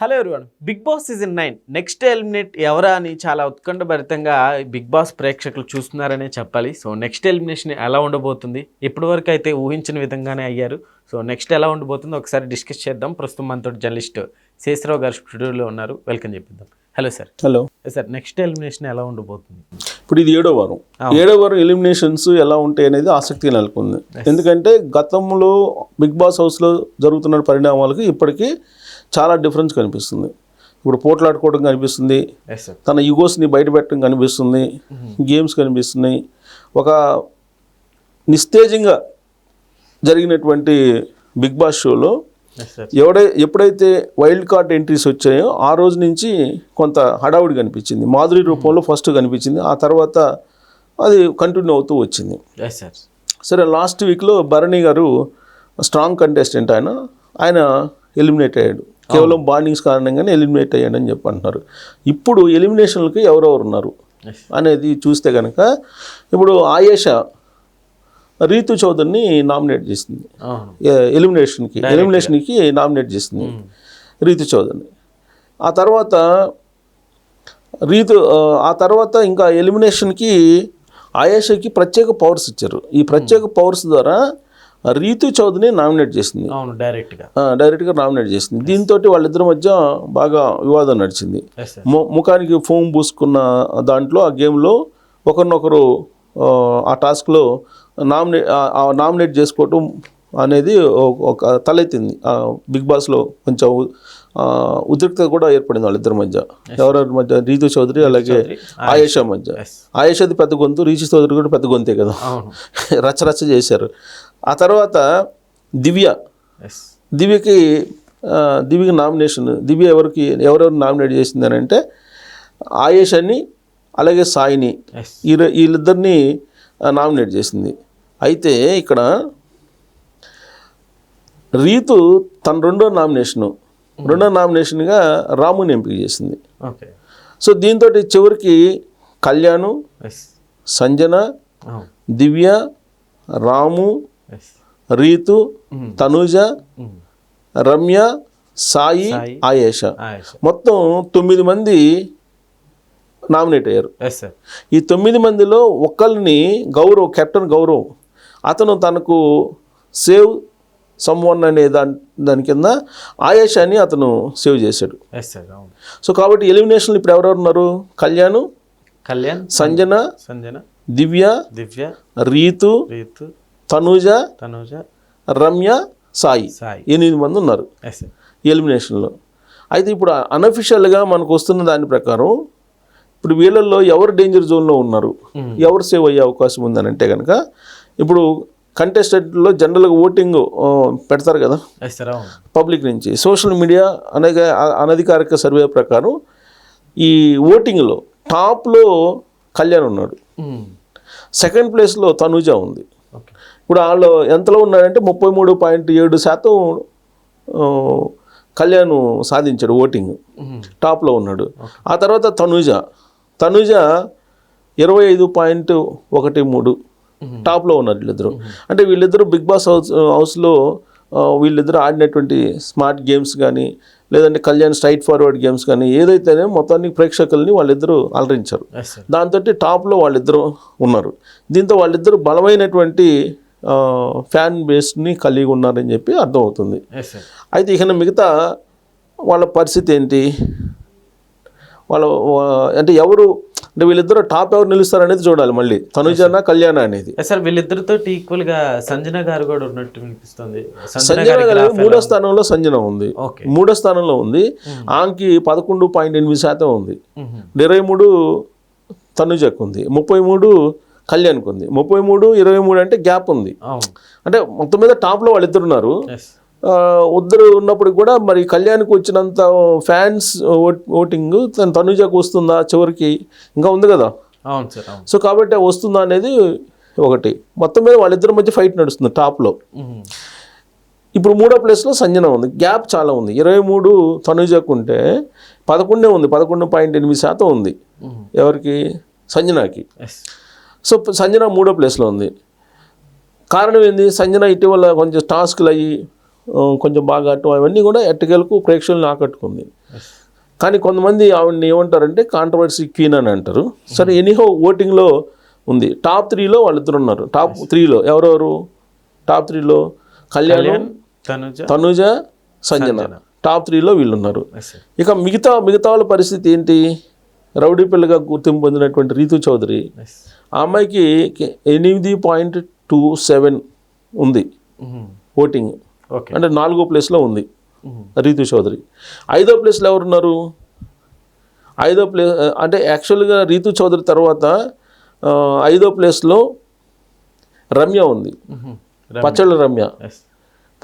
Hello everyone. Big Boss season nine next eliminate ఎవరా అని చాలా ఉత్కంఠభరితంగా బిగ్ బాస్ ప్రేక్షకులు చూస్తున్నారనే చెప్పాలి. సో నెక్స్ట్ ఎలిమినేషన్ ఎలా ఉండబోతుంది? ఇప్పటి వరకు అయితే ఊహించిన విధంగానే అయ్యారు. సో నెక్స్ట్ ఎలా ఉండబోతుందో ఒకసారి డిస్కస్ చేద్దాం. ప్రస్తుతం మనతో జర్నలిస్ట్ శేషరావు గారు స్టూడియోలో ఉన్నారు. Welcome చెప్పిద్దాం. Hello sir. Hello. Sir next elimination ఎలా ఉండబోతుంది? ఇప్పుడు ఇది ఏడో వారం. ఏడో వారం ఎలిమినేషన్స్ ఎలా ఉంటాయి అనేది ఆసక్తి నెలకొంది. ఎందుకంటే గతంలో బిగ్ బాస్ హౌస్లో జరుగుతున్న పరిణామాలకు ఇప్పటికీ చాలా డిఫరెన్స్ కనిపిస్తుంది. ఇప్పుడు పోట్లాడుకోవడం కనిపిస్తుంది. తన యుగోస్ని బయటపెట్టడం కనిపిస్తుంది. గేమ్స్ కనిపిస్తున్నాయి. ఒక నిస్తేజంగా జరిగినటువంటి బిగ్ బాస్ షోలో ఎవడై ఎప్పుడైతే వైల్డ్ కార్డ్ ఎంట్రీస్ వచ్చాయో ఆ రోజు నుంచి కొంత హడావుడి కనిపించింది. మాధురి రూపంలో ఫస్ట్ కనిపించింది. ఆ తర్వాత అది కంటిన్యూ అవుతూ వచ్చింది. సార్ లాస్ట్ వీక్లో భరణి గారు స్ట్రాంగ్ కంటెస్టెంట్ ఆయన ఆయన ఎలిమినేట్ అయ్యాడు. కేవలం బాండింగ్స్ కారణంగానే ఎలిమినేట్ అయ్యాడని చెప్పి అంటున్నారు ఇప్పుడు ఎలిమినేషన్లకి ఎవరెవరు ఉన్నారు అనేది చూస్తే కనుక ఇప్పుడు ఆయేష రీతు చౌదరిని నామినేట్ చేసింది. ఎలిమినేషన్కి ఎలిమినేషన్కి నామినేట్ చేసింది రీతు చౌదరిని. ఆ తర్వాత రీతు ఆ, తర్వాత ఇంకా ఎలిమినేషన్కి ఆయేషకి ప్రత్యేక పవర్స్ ఇచ్చారు. ఈ ప్రత్యేక పవర్స్ ద్వారా రీతు చౌదరిని నామినేట్ చేసింది. అవును డైరెక్ట్గా. డైరెక్ట్గా నామినేట్ చేసింది. దీంతో వాళ్ళిద్దరి మధ్య బాగా వివాదం నడిచింది. ముఖానికి ఫోమ్ పూసుకున్న దాంట్లో ఆ గేమ్లో ఒకరినొకరు ఆ, టాస్క్లో నామినే నామినేట్ చేసుకోవటం అనేది ఒక- తలెత్తింది బిగ్ బాస్లో కొంచెం ఉ- ఆ, ఉద్రిక్తత కూడా ఏర్పడింది వాళ్ళిద్దరి మధ్య. ఎవరెవరి మధ్య? రీతు చౌదరి అలాగే ఆయేషా. మధ్య. ఆయేషాది పెద్ద గొంతు రీతు చౌదరి కూడా పెద్ద గొంతే కదా. అవును. రచ్చ రచ్చ చేశారు. ఆ తర్వాత దివ్య. దివ్యకి దివ్యకి నామినేషన్ దివ్య ఎవరికి ఎవరెవరు నామినేట్ చేసింది అని అంటే ఆయేషని అలాగే సాయిని వీళ్ళిద్దరిని నామినేట్ చేసింది. అయితే ఇక్కడ రీతు తన రెండో నామినేషను రెండో నామినేషన్గా రాముని ఎంపిక చేసింది. సో దీంతో చివరికి కళ్యాణు సంజన అవును దివ్య రాము రీతు తనూజ రమ్య సాయి. ఆయేష. మొత్తం తొమ్మిది మంది నామినేట్ అయ్యారు. ఎస్ సార్ ఈ తొమ్మిది మందిలో ఒకళ్ళని గౌరవ్ కెప్టెన్ గౌరవ్ అతను తనకు సేవ్ సమ్వన్ అనే దాని దాని కింద ఆయేషాని అతను సేవ్ చేశాడు. ఎస్ సార్ అవును. సో కాబట్టి ఎలిమినేషన్లు ఇప్పుడు ఎవరెవరు ఉన్నారు? కళ్యాణ్ కళ్యాణ్ సంజన సంజన దివ్య దివ్య రీతు రీతు తనూజ తనూజ రమ్య సాయి సాయి. ఎనిమిది మంది ఉన్నారు ఎలిమినేషన్లో. అయితే ఇప్పుడు అన్అఫిషియల్గా మనకు వస్తున్న దాని ప్రకారం ఇప్పుడు వీళ్ళల్లో ఎవరు డేంజర్ జోన్లో ఉన్నారు? ఎవరు సేవ్ అయ్యే అవకాశం ఉందని అంటే కనుక ఇప్పుడు కంటెస్టెంట్లో జనరల్గా ఓటింగ్ పెడతారు కదా? పబ్లిక్ నుంచి. సోషల్ మీడియా అనగా అ- అనధికారిక సర్వే ప్రకారం ఈ ఓటింగ్లో టాప్లో కళ్యాణ్ ఉన్నాడు. సెకండ్ ప్లేస్లో తనుజ ఉంది. ఇప్పుడు వాళ్ళు ఎంతలో ఉన్నాడంటే ముప్పై మూడు పాయింట్ ఏడు శాతం కళ్యాణ్ సాధించాడు ఓటింగ్ టాప్లో ఉన్నాడు. ఆ తర్వాత తనుజ. తనుజ ఇరవై ఐదు పాయింట్ ఒకటి మూడు టాప్లో ఉన్నారు వీళ్ళిద్దరు. అంటే వీళ్ళిద్దరూ బిగ్ బాస్ హౌస్ హౌస్లో వీళ్ళిద్దరూ ఆడినటువంటి స్మార్ట్ గేమ్స్ కానీ లేదంటే కళ్యాణ్ స్ట్రైట్ ఫార్వర్డ్ గేమ్స్ కానీ ఏదైతేనే మొత్తానికి ప్రేక్షకుల్ని వాళ్ళిద్దరూ అలరించారు. దాంతో టాప్లో వాళ్ళిద్దరూ ఉన్నారు. దీంతో వాళ్ళిద్దరూ బలమైనటువంటి ఫ్యాన్ బేస్ని కలిగి ఉన్నారని చెప్పి అర్థమవుతుంది. అయితే ఇక మిగతా వాళ్ళ పరిస్థితి ఏంటి? వాళ్ళ అంటే ఎవరు అంటే వీళ్ళిద్దరు టాప్ ఎవరు నిలుస్తారనేది చూడాలి మళ్ళీ. తనుజన కళ్యాణ అనేది. సార్ వీళ్ళిద్దరితో ఈక్వల్గా సంజన గారు కూడా ఉన్నట్టు వినిపిస్తుంది. సంజన గారి మూడో స్థానంలో సంజన ఉంది. మూడో స్థానంలో ఉంది. ఆమెకి పదకొండు పాయింట్ ఎనిమిది శాతం ఉంది. ఇరవై మూడు తనుజకు ఉంది. ముప్పై మూడు కళ్యాణ్కి ఉంది. ముప్పై మూడు ఇరవై మూడు అంటే గ్యాప్ ఉంది. అంటే మొత్తం మీద టాప్లో వాళ్ళిద్దరు ఉన్నారు. ఎస్ ఆ, ఉద్దరు ఉన్నప్పుడు కూడా మరి కళ్యాణ్కి వచ్చినంత ఫ్యాన్స్ ఓటింగ్ తన తనుజకు వస్తుందా చివరికి? ఇంకా ఉంది కదా? అవును సార్ అవును. సో కాబట్టి వస్తుందా అనేది ఒకటి. మొత్తం మీద వాళ్ళిద్దరి మధ్య ఫైట్ నడుస్తుంది టాప్లో. ఇప్పుడు మూడో ప్లేస్లో సంజన ఉంది. గ్యాప్ చాలా ఉంది. ఇరవై మూడు తనుజకు ఉంటే పదకొండే ఉంది. పదకొండు పాయింట్ ఎనిమిది శాతం ఉంది. ఎవరికి? సంజనాకి. సో సంజన మూడో ప్లేస్లో ఉంది. కారణం ఏంది? సంజన ఇటీవల కొంచెం టాస్క్లు అయ్యి కొంచెం బాగా ఆడటం అవన్నీ కూడా ఎట్టకేలకు ప్రేక్షకులను ఆకట్టుకుంది. కానీ కొంతమంది ఆవిడని ఏమంటారంటే కాంట్రవర్సీ క్వీన్ అని అంటారు. సరే ఎనీహో ఓటింగ్లో ఉంది. టాప్ త్రీలో వాళ్ళిద్దరు ఉన్నారు. టాప్ త్రీలో ఎవరెవరు? టాప్ త్రీలో కళ్యాణ్ తనుజ తనుజ సంజన. టాప్ త్రీలో వీళ్ళు ఉన్నారు ఎస్ సార్ ఇక మిగతా మిగతా వాళ్ళ పరిస్థితి ఏంటి? రౌడీ పిల్లగా గుర్తింపు పొందినటువంటి రీతు చౌదరి. ఆ అమ్మాయికి ఎనిమిది పాయింట్ టూ సెవెన్ ఉంది ఓటింగ్. ఓకే అంటే నాలుగో ప్లేస్లో ఉంది రీతు చౌదరి. ఐదో ప్లేస్లో ఎవరున్నారు? ఐదో ప్లేస్ అంటే యాక్చువల్గా రీతు చౌదరి తర్వాత ఐదో ప్లేస్లో రమ్య ఉంది. పచ్చళ్ళ రమ్య.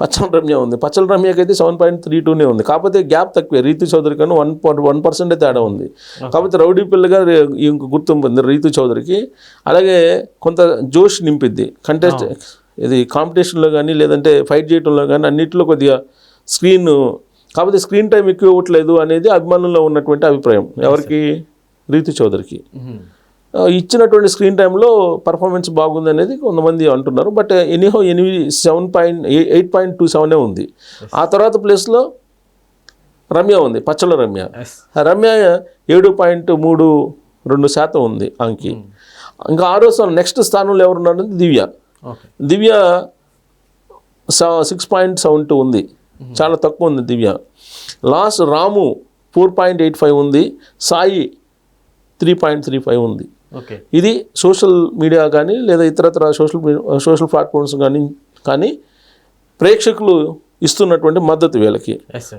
పచ్చల రమ్య ఉంది. పచ్చల రమ్యకి అయితే సెవెన్ పాయింట్ త్రీ టూనే ఉంది. కాకపోతే గ్యాప్ తక్కువే. రీతు చౌదరి కన్నా వన్ పాయింట్ వన్ పర్సెంటే తేడా ఉంది. కాకపోతే రౌడీ పిల్లగా ఇంక గుర్తింపు ఉంది రీతు చౌదరికి. అలాగే కొంత జోష్ నింపిద్ది. కంటెస్ట్ ఇది కాంపిటీషన్లో కానీ లేదంటే ఫైట్ చేయడంలో కానీ అన్నింటిలో కొద్దిగా స్క్రీన్ కాకపోతే స్క్రీన్ టైం ఎక్కువ ఇవ్వట్లేదు అనేది అభిమానుల్లో ఉన్నటువంటి అభిప్రాయం. ఎవరికి? రీతు చౌదరికి. ఇచ్చినటువంటి స్క్రీన్ టైంలో పర్ఫార్మెన్స్ బాగుంది అనేది కొంతమంది అంటున్నారు. బట్ ఎనీహో ఎనిమిది seven point eight point two సెవెనే ఉంది. ఆ తర్వాత ప్లేస్లో రమ్య ఉంది పచ్చల రమ్య. రమ్య ఏడు పాయింట్ మూడు రెండు శాతం ఉంది అంకి. ఇంకా ఆరో స్థానం నెక్స్ట్ స్థానంలో ఎవరున్నారంటే Divya. Divya six point seven two ఉంది. చాలా తక్కువ ఉంది Divya. Last Ramu four point eight five ఉంది. Sai three point three five ఉంది. ఓకే. ఇది సోషల్ మీడియా కానీ లేదా ఇతరత్ర సోషల్ సోషల్ ప్లాట్ఫామ్స్ కానీ కానీ ప్రేక్షకులు ఇస్తున్నటువంటి మద్దతు వీళ్ళకి.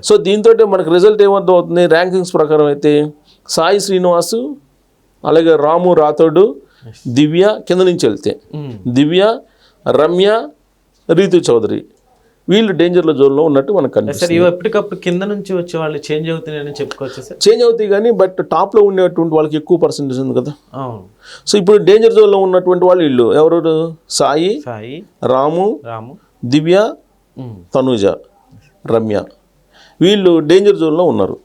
సో దీంతో మనకు రిజల్ట్ ఏమర్థం అవుతుంది ర్యాంకింగ్స్ ప్రకారం అయితే సాయి శ్రీనివాసు అలాగే రాము రాథోడు దివ్య కింద నుంచి వెళ్తే. దివ్య రమ్య రీతు చౌదరి. వీళ్ళు డేంజర్ల జోన్లో ఉన్నట్టు మనకు కనిపిస్తుంది. ఎప్పటికప్పుడు కింద నుంచి వచ్చే వాళ్ళు చేంజ్ అవుతున్నాయని చెప్పుకోవచ్చు సార్ చేంజ్ అవుతాయి కానీ బట్ టాప్లో ఉండేటువంటి వాళ్ళకి ఎక్కువ పర్సెంటేజ్ ఉంది కదా. సో ఇప్పుడు డేంజర్ జోన్లో ఉన్నటువంటి వాళ్ళు వీళ్ళు. ఎవరు? సాయి సాయి రాము రాము. దివ్య తనూజ రమ్య. వీళ్ళు డేంజర్ జోన్లో ఉన్నారు.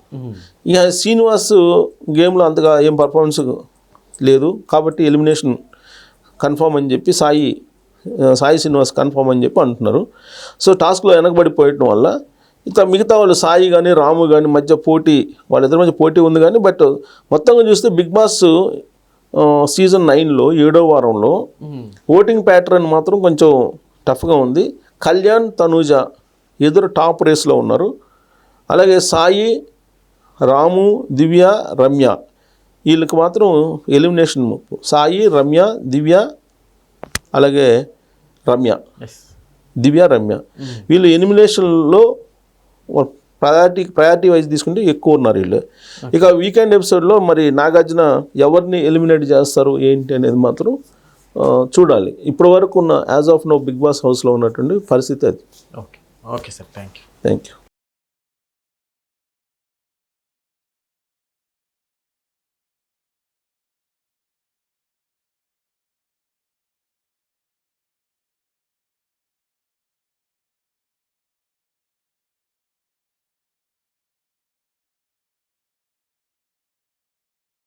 ఇక శ్రీనివాస్ గేమ్లో అంతగా ఏం పర్ఫార్మెన్స్ లేదు. కాబట్టి ఎలిమినేషన్ కన్ఫర్మ్ అని చెప్పి సాయి సాయి శ్రీనివాస్ కన్ఫర్మ్ అని చెప్పి అంటున్నారు. సో టాస్క్లో వెనకబడిపోయటం వల్ల ఇక మిగతా వాళ్ళు సాయి కానీ రాము కానీ మధ్య పోటీ వాళ్ళిద్దరి మధ్య పోటీ ఉంది కానీ బట్ మొత్తంగా చూస్తే బిగ్ బాస్ సీజన్ నైన్లో ఏడో వారంలో ఓటింగ్ ప్యాటర్న్ మాత్రం కొంచెం టఫ్గా ఉంది. కళ్యాణ్ తనూజ ఎదురు టాప్ రేస్లో ఉన్నారు. అలాగే సాయి రాము దివ్య రమ్య వీళ్ళకి మాత్రం ఎలిమినేషన్ సాయి రమ్య దివ్య అలాగే రమ్య. దివ్య రమ్య. వీళ్ళు ఎలిమినేషన్లో ప్రయారిటీ ప్రయారిటీ వైజ్ తీసుకుంటే ఎక్కువ ఉన్నారు వీళ్ళు. ఇక వీకెండ్ ఎపిసోడ్లో మరి నాగార్జున ఎవరిని ఎలిమినేట్ చేస్తారు ఏంటి అనేది మాత్రం చూడాలి. ఇప్పటి వరకు ఉన్న as of now Big Boss హౌస్లో ఉన్నటువంటి పరిస్థితి అది. Okay okay sir thank you thank you